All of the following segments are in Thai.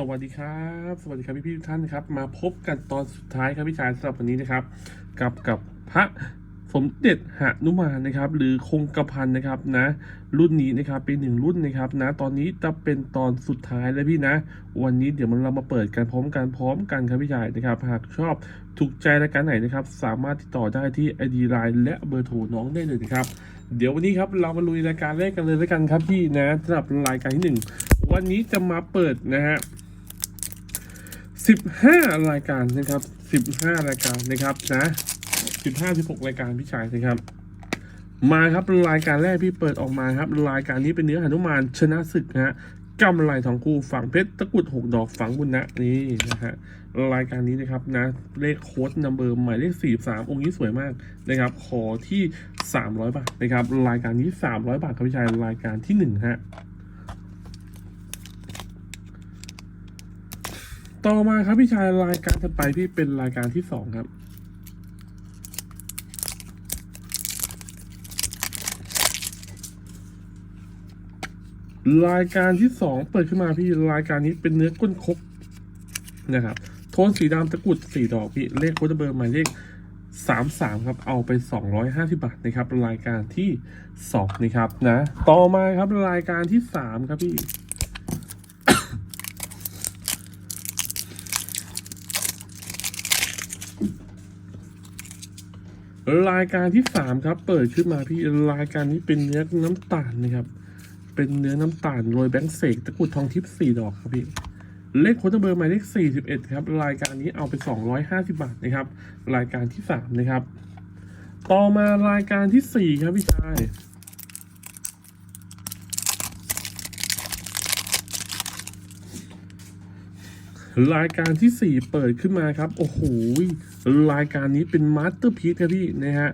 สวัสดีครับ สวัสดีครับพี่พี่ทุกท่านครับ มาพบกันตอนสุดท้ายครับพี่ชายสำหรับวันนี้นะครับ กับกับพระสมเด็จหนุมานนะครับ หรือคงกระพันนะครับนะ รุ่นนี้นะครับเป็นหนึ่งรุ่นนะครับนะ ตอนนี้จะเป็นตอนสุดท้ายแล้วพี่นะ วันนี้เดี๋ยวมันเรามาเปิดกันพร้อมกันพร้อมกันครับพี่ชายนะครับ หากชอบถูกใจรายการไหนนะครับ สามารถติดต่อได้ที่ ID Line และเบอร์โทรน้องได้เลยนะครับ เดี๋ยววันนี้ครับเรามาลุยรายการแรกกันเลยแล้วกันครับพี่นะสำหรับรายการที่หนึ่งวันนี้จะมาเปิดนะฮะ สิบห้ารายการนะครับสิบห้ารายการนะครับนะสิบห้าสิบหกรายการพี่ชายนะครับ มาครับรายการแรกพี่เปิดออกมาครับ รายการนี้เป็นเนื้อหนุมานชนะศึกนะฮะกำไรทองคู่ฝังเพชรตะกุดหกดอกฝังบุญนะนี่นะฮะรายการนี้นะครับนะเลขโค้ดนัมเบอร์หมายเลขสี่สามองค์นี้สวยมากนะครับ ขอที่สามร้อยบาทนะครับ รายการนี้สามร้อยบาทครับพี่ชายรายการที่หนึ่งฮะ ต่อมาครับพี่ชายรายการถัดไปพี่เป็นรายการที่สองครับ รายการที่สองเปิดขึ้นมาพี่รายการนี้เป็นเนื้อก้นคกนะครับ โทนสีดำตะกุดสี่ดอกพี่เลขโค้ดเบอร์หมายเลขสามสามครับเอาไปสองร้อยห้าสิบาทนะครับ รายการที่สองนะครับนะ ต่อมาครับรายการที่สามครับพี่ รายการที่สามครับ เปิดขึ้นมาพี่รายการนี้เป็นเนื้อน้ำตาลนะครับ เป็นเนื้อน้ำตาลโรยแบงค์เสกตะกุดทองทิพย์สี่ดอกครับพี่เลขโค้ดเบอร์หมายเลขสี่สิบเอ็ดครับ รายการนี้เอาไปสองร้อยห้าสิบาทนะครับ รายการที่สามนะครับ ต่อมารายการที่สี่ครับพี่ชาย รายการที่สี่เปิดขึ้นมาครับ โอ้โห รายการนี้เป็นมาสเตอร์พีซครับพี่นะฮะ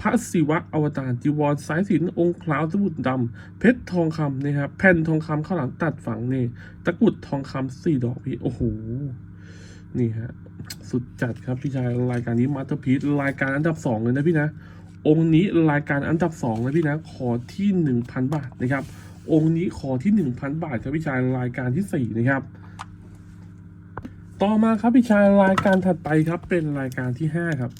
พระศิวะอวตารจีวรสายสินองค์คล้าวสมุดดำเพชรทองคำนะครับแผ่นทองคำข้าวหลามตัดฝังนี่ตะกุดทองคำสี่ดอกพี่ โอ้โห นี่ฮะ สุดจัดครับพี่ชายรายการนี้มาสเตอร์พีซรายการอันดับสองเลยนะพี่นะ องค์นี้รายการอันดับสองเลยพี่นะ ขอที่หนึ่งพันบาทนะครับ องค์นี้ขอที่หนึ่งพันบาทครับพี่ชายรายการที่สี่นะครับ ต่อมาครับพี่ชายรายการถัดไปครับเป็นรายการที่ห้าครับ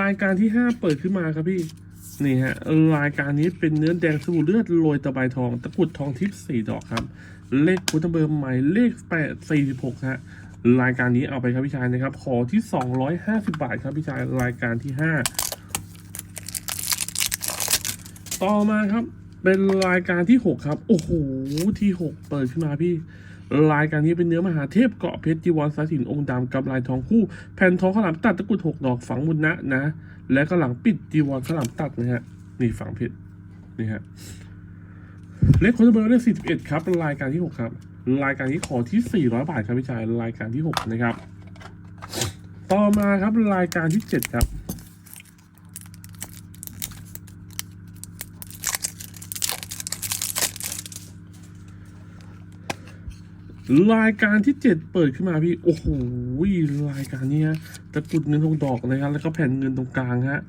รายการที่ห้าเปิดขึ้นมาครับพี่นี่ฮะรายการนี้เป็นเนื้อแดงสบู่เลือดโรยตะไบทองตะกุดทองทิพย์สี่ดอกครับ เลขคุณเบอร์หมายเลขแปดสี่สิบหกฮะรายการนี้เอาไปครับพี่ชายนะครับ ขอที่สองร้อยห้าสิบาทครับพี่ชายรายการที่ห้าต่อมาครับ เป็นรายการที่หกครับ โอ้โห ที่หกเปิดขึ้นมาพี่ รายการนี้เป็นเนื้อมหาเทพเกาะเพชรจีวรสายสินองค์ดำกับลายทองคู่ แผ่นทองข้าวหลามตัดตะกุดหกดอกฝังมุนนะนะ และก็หลังปิดจีวรข้าวหลามตัดนะฮะ นี่ฝังเพชรนี่ฮะ เลขคนเบอร์เลขสี่สิบเอ็ดครับรายการที่หกครับ รายการนี้ขอที่สี่ร้อยบาทครับพี่ชาย รายการที่หกนะครับ ต่อมาครับรายการที่เจ็ดครับ รายการที่เจ็ดเปิดขึ้นมาพี่ โอ้โหรายการนี้ฮะตะกรุดเงินทองดอกนะครับแล้วก็แผ่นเงินตรงกลางฮะ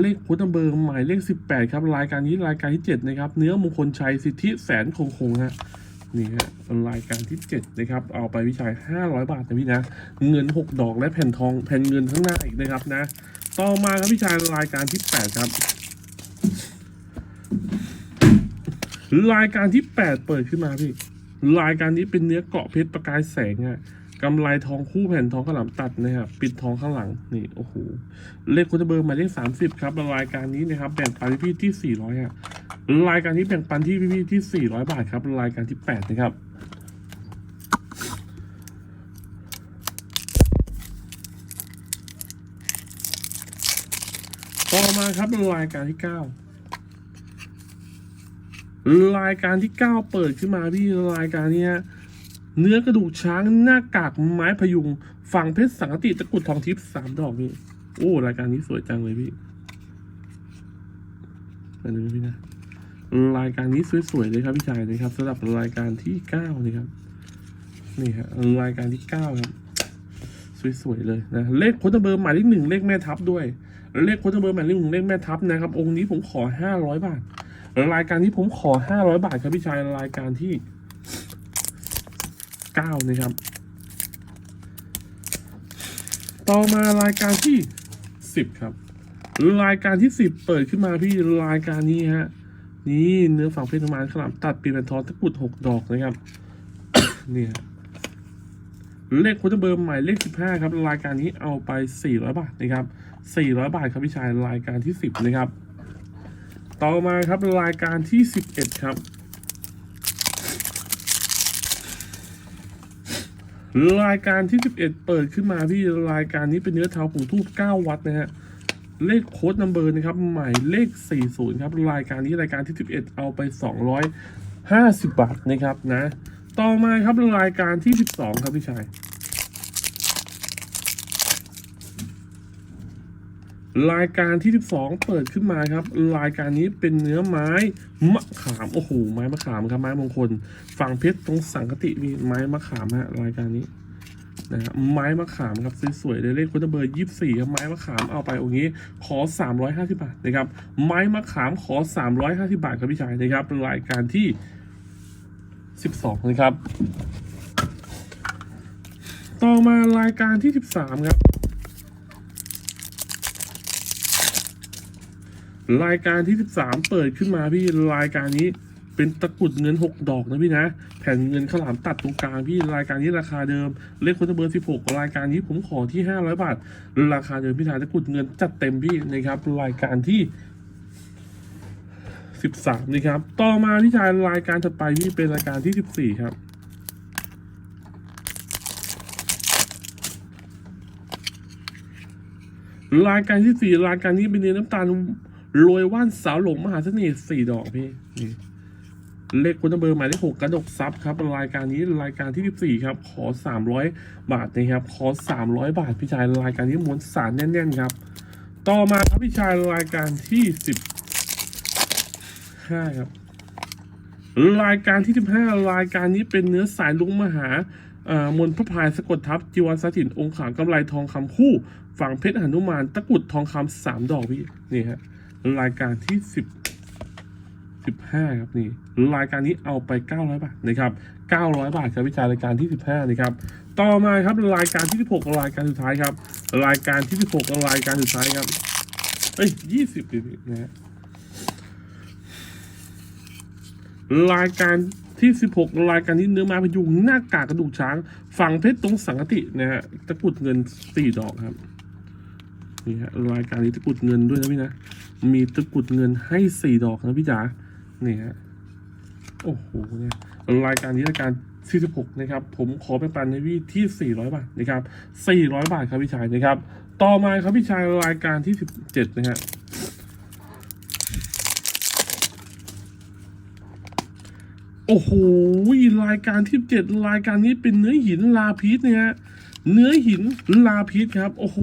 เลขพุทธเบอร์หมายเลขสิบแปดครับรายการนี้รายการที่เจ็ดนะครับ เนื้อมงคลชัยสิทธิแสนคงคงฮะนี่ฮะรายการที่เจ็ดนะครับ เอาไปวิชัยห้าร้อยบาทนะพี่นะ เงินหกดอกและแผ่นทองแผ่นเงินข้างหน้าอีกนะครับนะ ต่อมาครับพี่ชายรายการที่แปดครับ รายการที่แปดเปิดขึ้นมาพี่ รายการนี้เป็นเนื้อเกาะเพชรประกายแสงอะกำไรทองคู่แผ่นทองข้าวหลามตัดนะครับปิดทองข้างหลังนี่โอ้โหเลขคุณเบอร์หมายเลขสามสิบครับรายการนี้นะครับแบ่งปันพี่ที่สี่ร้อยอะรายการนี้แบ่งปันที่พี่ที่สี่ร้อยบาทครับรายการที่แปดนะครับต่อมาครับรายการที่เก้า รายการที่เก้าเปิดขึ้นมาพี่รายการเนี้ยเนื้อกระดูกช้างหน้ากากไม้พยุง ฝั่งเพชรสังกติตะกุดทองทิพย์สามดอกนี่โอ้ รายการนี้สวยจังเลยพี่อันนี้พี่นะรายการนี้สวยๆเลยครับพี่ชายนะครับสำหรับรายการที่เก้านี่ครับนี่ฮะรายการที่เก้าครับสวยๆเลยนะเลขโค้ดเบอร์หมายเลขหนึ่งเลขแม่ทับด้วย เลขโค้ดเบอร์หมายเลขหนึ่งเลขแม่ทัพนะครับ องค์นี้ผมขอห้าร้อยบาท รายการที่ผมขอห้าร้อยบาทครับพี่ชายรายการที่เก้านะครับ ต่อมารายการที่สิบครับรายการที่สิบเปิดขึ้นมาพี่รายการนี้ฮะนี่เนื้อฝังเพชรมานขลามตัดปีเป็นทองตะกุดหกดอกนะครับเนี่ยเลขโค้ดเบอร์ใหม่เลขสิบห้าครับ รายการนี้เอาไปสี่ร้อยบาทนะครับสี่ร้อยบาทครับพี่ชายรายการที่สิบนะครับ ต่อมาครับรายการที่สิบเอ็ดครับ รายการที่สิบเอ็ดเปิดขึ้นมาพี่รายการนี้เป็นเนื้อเท้าผงทูบเก้าวัตต์นะฮะเลขโค้ดนัมเบอร์นะครับหมายเลข 40 ครับรายการนี้รายการที่ 11 เอาไป 250 บาทนะครับนะ ต่อมาครับรายการที่ 12 ครับพี่ชาย รายการที่ 12 เปิดขึ้นมาครับ รายการนี้เป็นเนื้อไม้มะขามโอ้โหไม้มะขามครับไม้มงคล ฝั่งเพชรตรงสังกติมีไม้มะขามฮะรายการนี้นะฮะไม้มะขามครับสวยๆเลยเลขคุณเบอร์ยี่สี่ครับไม้มะขามเอาไปองค์นี้ขอสามร้อยห้าสิบาทนะครับไม้มะขามขอสามร้อยห้าสิบาทครับพี่ชายนะครับรายการที่สิบสองนะครับ ต่อมารายการที่สิบสามครับ รายการที่ 13 เปิดขึ้นมาพี่รายการนี้เป็นตะกรุดเงิน 6 ดอกนะพี่นะ แผ่นเงินข้าวหลามตัดตรงกลางพี่รายการนี้ราคาเดิม เลขคนเบอร์ 16 รายการนี้ผมขอที่ 500 บาทราคาเดิมพี่ชายตะกรุดเงินจัดเต็มพี่นะครับ รายการที่ 13นะครับ ต่อมาพี่ชายรายการถัดไปพี่เป็นรายการที่ 14 ครับรายการที่สี่รายการนี้เป็นเนื้อน้ำตาล โรยว่านสาวหลงมหาเสน่ห์สี่ดอกพี่เลขคุณเบอร์หมายเลขหกกระดกซับครับ รายการนี้รายการที่สิบสี่ครับ ขอสามร้อยบาทนะครับ ขอสามร้อยบาทพี่ชายรายการนี้ม้วนสารแน่นๆครับ ต่อมาครับพี่ชายรายการที่สิบห้าครับ รายการที่สิบห้ารายการนี้เป็นเนื้อสายลุงมหาเอ่มนพระพายสะกดทับจีวรสถินองค์ขางกำไรทองคำคู่ ฝั่งเพชรหนุมานตะกุดทองคำสามดอกพี่นี่ฮะ รายการที่สิบสิบห้าครับนี่รายการนี้เอาไปเก้าร้อยบาทนะครับเก้าร้อยบาทครับวิจารรายการที่สิบห้านะครับต่อมาครับรายการที่สิบหกรายการสุดท้ายครับ รายการที่สิบหกรายการสุดท้ายครับเอ้ยยี่สิบดินะฮะรายการที่ 16 รายการที่เนื้อมาพยุงหน้ากากกระดูกช้างฝั่งเพชรตรงสังกตินะฮะตะกุดเงิน4ดอกครับนี่ฮะรายการนี้ตะกุดเงินด้วยนะพี่นะ มีตะกุดเงินให้4ดอกนะพี่จ๋านี่ฮะโอ้โหเนี่ยรายการนี้รายการที่16นะครับผมขอเป็นปันในวี่ที่ 400 บาทนะครับ400 บาทครับพี่ชายนะครับ ต่อมาครับพี่ชายรายการที่ 17 นะฮะโอ้โหรายการที่เจ็ดรายการนี้เป็นเนื้อหินลาพีสเนี่ยฮะเนื้อหินลาพีสครับ โอ้โห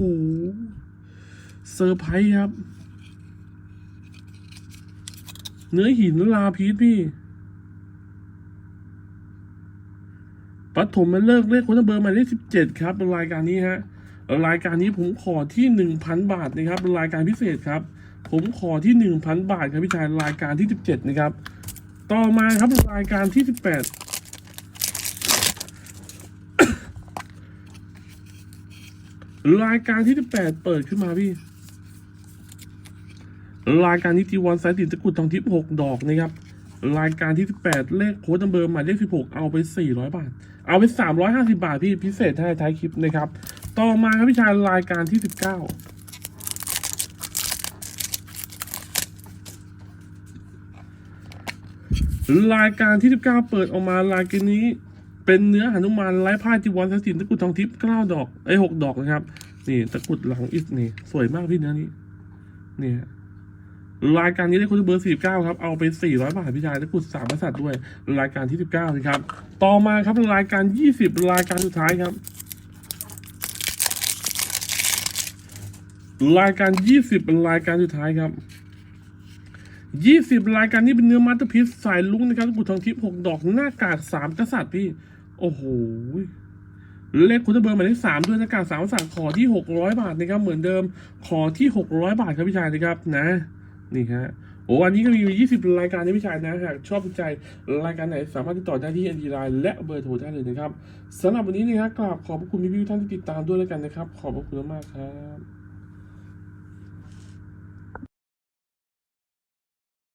เซอร์ไพรส์ครับ เนื้อหินลาพีสพี่ปฐมมาเลิกเลขคนเบอร์มาเลขสิบเจ็ดครับรายการนี้ฮะรายการนี้ผมขอที่หนึ่งพันบาทนะครับรายการพิเศษครับ ผมขอที่หนึ่งพันบาทครับพี่ชายรายการที่สิบเจ็ดนะครับ ต่อมาครับรายการที่18รายการที่18เปิดขึ้นมาพี่ รายการนี้จีวอนสายตินตะกุดทองทิพย์6ดอกนะครับรายการที่ 18 เลขโค้ดนัมเบอร์หมายเลข 16 เอาไป 400 บาท เอาไป 350 บาทพี่พิเศษให้ท้ายคลิปนะครับ ต่อมาครับพี่ชายรายการที่ 19 รายการที่ 19 เปิดออกมารายการนี้เป็นเนื้อหนุมานไร้ผ้าจีวรสสินตะกุดทองทิพย์เก้าดอกไอ้หกดอกนะครับ นี่ตะกุดหลังอิสนี่ สวยมากพี่เนื้อนี้นี่ รายการนี้ได้คุณเบอร์สี่เก้าครับ เอาไปสี่ร้อยบาทพี่ชายตะกรุดสามกริย์ด้วย รายการที่สิบเก้านะครับ ต่อมาครับรายการยี่สิบรายการสุดท้ายครับ รายการยี่สิบรายการสุดท้ายครับยี่สิบรายการนี้เป็นเนื้อมัตเตอร์พีซสายลุ้งนะครับกุดทองทิพย์หกดอกหน้ากากสามกษัตริย์พี่ โอ้โห เลขคุณเบอร์หมายเลขสามด้วยหน้ากากสามสั่งขอที่หกร้อยบาทนะครับเหมือนเดิม ขอที่หกร้อยบาทครับพี่ชายนะครับนะ นี่ฮะโอ้อันนี้ก็มีอยู่ 20 รายการนะพี่ชายนะหากชอบใจรายการไหนสามารถติดต่อได้ที่ ND Line และเบอร์โทรได้เลยนะครับสำหรับวันนี้นะครับกราบขอบพระคุณพี่ๆท่านที่ติดตามด้วยแล้วกันนะครับ ขอบพระคุณมากครับ